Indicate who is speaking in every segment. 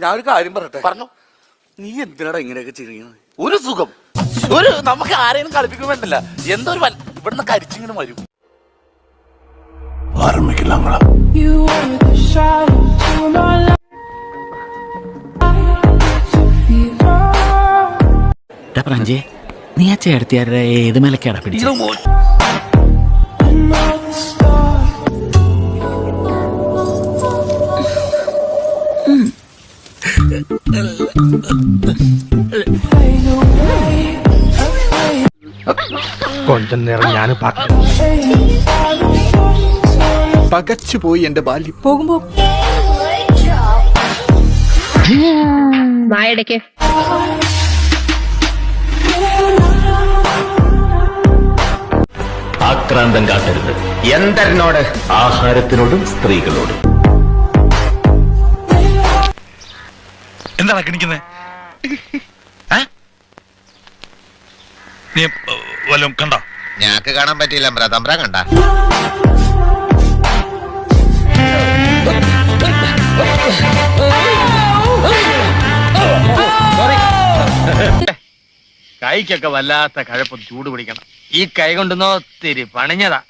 Speaker 1: ഞാൻ ഒരു കാര്യം പറയട്ടെ?
Speaker 2: പറഞ്ഞു.
Speaker 1: നീ എന്തിനാടാ ഇങ്ങനെയൊക്കെ ചെയ്യുന്നത്
Speaker 2: ഒരു സുഖം. ഒരു നമുക്ക് ആരെയും കളിപ്പിക്കാൻ വേണ്ടല്ല എന്തോ ഒരു ഇവിടുന്ന് കരിച്ചിങ്ങനെ വരും.
Speaker 3: പ്രാഞ്ചേ നീ ആ ചേർത്തിയാരുടെ ഏത് മലക്കാടാ പിടിച്ചത്
Speaker 4: forces on
Speaker 5: പകച്ചുപോയി എന്റെ ബാല്യം.
Speaker 6: പോകുമ്പോ.
Speaker 7: ആക്രാന്തം കാട്ടരുത്. എന്തരനോട്? ആഹാരത്തിനോടും സ്ത്രീകളോടും.
Speaker 8: എന്താണ് കിണിക്കുന്നത് നീ വല്ലതും കണ്ടോ?
Speaker 9: ഞാക്ക് കാണാൻ പറ്റിയില്ല തമ്പ്ര. കണ്ട.
Speaker 5: കൈക്കൊക്കെ വല്ലാത്ത കഴപ്പം ചൂട് പിടിക്കണം. ഈ കൈ കൊണ്ടുന്നോ തിരി പണിഞ്ഞതാ.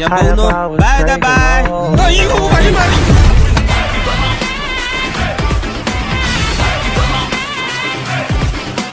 Speaker 10: ഞാൻ പോകുന്നു. Bye bye